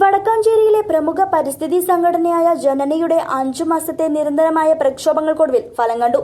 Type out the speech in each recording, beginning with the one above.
വടക്കാഞ്ചേരിയിലെ പ്രമുഖ പരിസ്ഥിതി സംഘടനയായ ജനനയുടെ അഞ്ചു മാസത്തെ നിരന്തരമായ പ്രക്ഷോഭങ്ങൾക്കൊടുവിൽ ഫലം കണ്ടു.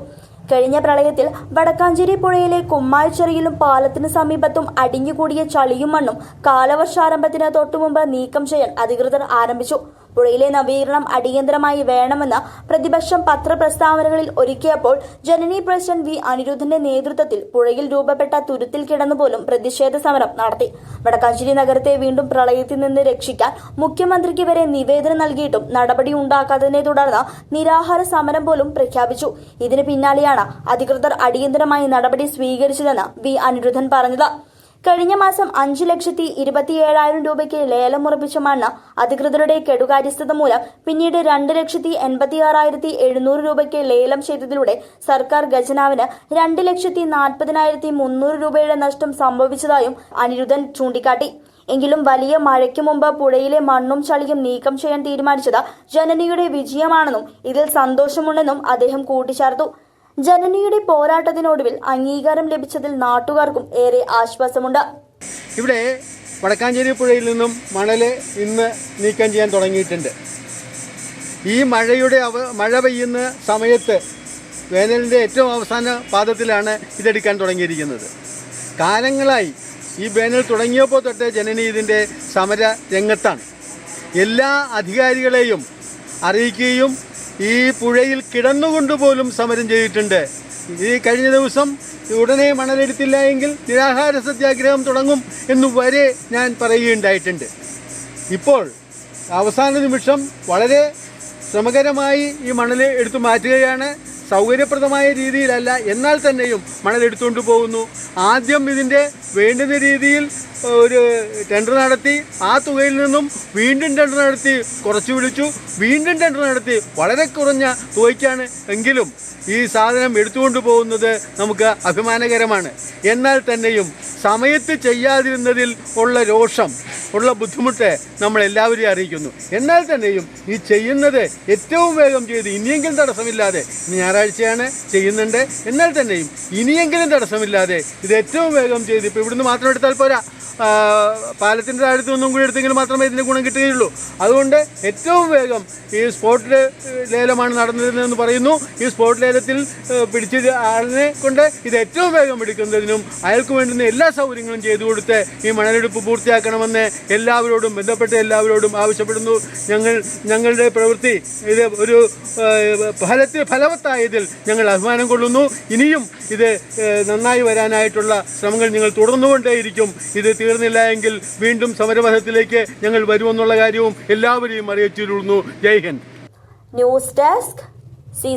കഴിഞ്ഞ പ്രളയത്തിൽ വടക്കാഞ്ചേരി പുഴയിലെ കുമ്മായച്ചെറിയിലും പാലത്തിന് സമീപത്തും അടിഞ്ഞുകൂടിയ ചളിയും മണ്ണും കാലവർഷാരംഭത്തിന് തൊട്ടുമുമ്പ് നീക്കം ചെയ്യാൻ അധികൃതർ ആരംഭിച്ചു. പുഴയിലെ നവീകരണം അടിയന്തരമായി വേണമെന്ന് പ്രതിപക്ഷം പത്രപ്രസ്താവനകളിൽ ഒരുക്കിയപ്പോൾ ജനനി പ്രസിഡന്റ് വി അനിരുദ്ധന്റെ നേതൃത്വത്തിൽ പുഴയിൽ രൂപപ്പെട്ട തുരുത്തിൽ കിടന്നുപോലും പ്രതിഷേധ സമരം നടത്തി. വടക്കാഞ്ചേരി നഗരത്തെ വീണ്ടും പ്രളയത്തിൽ നിന്ന് രക്ഷിക്കാൻ മുഖ്യമന്ത്രിക്ക് വരെ നിവേദനം നൽകിയിട്ടും നടപടി ഉണ്ടാക്കാത്തതിനെ തുടർന്ന് നിരാഹാര സമരം പോലും പ്രഖ്യാപിച്ചു. ഇതിന് പിന്നാലെയാണ് അധികൃതർ അടിയന്തരമായി നടപടി സ്വീകരിച്ചതെന്ന് വി അനിരുദ്ധൻ പറഞ്ഞത്. കഴിഞ്ഞ മാസം അഞ്ച് ലക്ഷത്തി ഇരുപത്തിയേഴായിരം രൂപയ്ക്ക് ലേലം ഉറപ്പിച്ച മണ്ണ് അധികൃതരുടെ കെടുകാര്യസ്ഥത മൂലം പിന്നീട് രണ്ട് ലക്ഷത്തി എൺപത്തി ആറായിരത്തി എഴുന്നൂറ് രൂപയ്ക്ക് ലേലം ചെയ്തതിലൂടെ സർക്കാർ ഖജനാവിന് രണ്ട് ലക്ഷത്തി നാൽപ്പതിനായിരത്തി മുന്നൂറ് രൂപയുടെ നഷ്ടം സംഭവിച്ചതായും അനിരുദ്ധൻ ചൂണ്ടിക്കാട്ടി. എങ്കിലും വലിയ മഴയ്ക്ക് മുമ്പ് പുഴയിലെ മണ്ണും ചളിയും നീക്കം ചെയ്യാൻ തീരുമാനിച്ചത് ജനനിയുടെ വിജയമാണെന്നും ഇതിൽ സന്തോഷമുണ്ടെന്നും അദ്ദേഹം കൂട്ടിച്ചേർത്തു. ജനനിയുടെ പോരാട്ടത്തിനൊടുവിൽ അംഗീകാരം ലഭിച്ചതിൽ നാട്ടുകാർക്കും ഏറെ ആശ്വാസമുണ്ട്. ഇവിടെ വടക്കാഞ്ചേരി പുഴയിൽ നിന്നും മണൽ ഇന്ന് നീക്കം ചെയ്യാൻ തുടങ്ങിയിട്ടുണ്ട്. ഈ മഴയുടെ അവ മഴ പെയ്യുന്ന സമയത്ത് വേനലിന്റെ ഏറ്റവും അവസാന പാദത്തിലാണ് ഇതെടുക്കാൻ തുടങ്ങിയിരിക്കുന്നത്. കാലങ്ങളായി ഈ വേനൽ തുടങ്ങിയപ്പോൾ തൊട്ട് ജനനി ഇതിന്റെ സമര രംഗത്താണ്. എല്ലാ അധികാരികളെയും അറിയിക്കുകയും ഈ പുഴയിൽ കിടന്നുകൊണ്ട് പോലും സമരം ചെയ്തിട്ടുണ്ട്. ഈ കഴിഞ്ഞ ദിവസം ഉടനെ മണലെടുത്തില്ല എങ്കിൽ നിരാഹാര സത്യാഗ്രഹം തുടങ്ങും എന്ന് വരെ ഞാൻ പറയുകയുണ്ടായിട്ടുണ്ട്. ഇപ്പോൾ അവസാന നിമിഷം വളരെ ശ്രമകരമായി ഈ മണൽ എടുത്തു മാറ്റുകയാണ്. സൗകര്യപ്രദമായ രീതിയിലല്ല എന്നാൽ തന്നെയും മണൽ എടുത്തുകൊണ്ട് പോകുന്നു. ആദ്യം ഇതിന്റെ വേണ്ടുന്ന രീതിയിൽ ഒരു ടെൻഡർ നടത്തി ആ തുകയിൽ നിന്നും വീണ്ടും ടെൻഡർ നടത്തി കുറച്ച് വിളിച്ചു. വീണ്ടും ടെൻഡർ നടത്തി വളരെ കുറഞ്ഞ തുകയ്ക്കാണ് എങ്കിലും ഈ സാധനം എടുത്തുകൊണ്ട് പോകുന്നത് നമുക്ക് അഭിമാനകരമാണ്. എന്നാൽ തന്നെയും സമയത്ത് ചെയ്യാതിരുന്നതിൽ ഉള്ള രോഷം ഉള്ള ബുദ്ധിമുട്ട് നമ്മൾ എല്ലാവരെയും അറിയിക്കുന്നു. എന്നാൽ തന്നെയും ഈ ചെയ്യുന്നത് ഏറ്റവും വേഗം ചെയ്ത് ഇനിയെങ്കിലും തടസ്സമില്ലാതെ ഞായറാഴ്ചയാണ് ചെയ്യുന്നുണ്ട്. എന്നാൽ തന്നെയും ഇനിയെങ്കിലും തടസ്സമില്ലാതെ ഇത് ഏറ്റവും വേഗം ചെയ്ത് ഇവിടുന്ന് മാത്രം എടുത്താൽ പോരാ. പാലത്തിന്റെ താഴത്തു നിന്നും കൂടി എടുത്തെങ്കിൽ മാത്രമേ ഇതിന് ഗുണം കിട്ടുകയുള്ളൂ. അതുകൊണ്ട് ഏറ്റവും വേഗം ഈ സ്പോട്ട് ലേലമാണ് നടന്നതെന്ന് പറയുന്നു. ഈ സ്പോട്ട് ലേലത്തിൽ പിടിച്ച ആളിനെ കൊണ്ട് ഇത് ഏറ്റവും വേഗം എടുക്കുന്നതിനും അയാൾക്ക് വേണ്ടുന്ന എല്ലാ സൗകര്യങ്ങളും ചെയ്തു കൊടുത്ത് ഈ മണലെടുപ്പ് പൂർത്തിയാക്കണമെന്ന് എല്ലാവരോടും ബന്ധപ്പെട്ട എല്ലാവരോടും ആവശ്യപ്പെടുന്നു. ഞങ്ങൾ ഞങ്ങളുടെ പ്രവൃത്തി ഇത് ഒരു ഫലത്തിൽ ഫലവത്തായതിൽ ഞങ്ങൾ അഭിമാനം കൊള്ളുന്നു. ഇനിയും ഇത് നന്നായി വരാനായിട്ടുള്ള ശ്രമങ്ങൾ ഞങ്ങൾ തുടർന്നുകൊണ്ടേയിരിക്കും. ഇത് തീർന്നില്ല എങ്കിൽ വീണ്ടും സമരപഥത്തിലേക്ക് ഞങ്ങൾ വരുമെന്നുള്ള കാര്യവും എല്ലാവരെയും അറിയിച്ചിരുന്നു. ജയ് ന്യൂസ് ഡെസ്ക് സി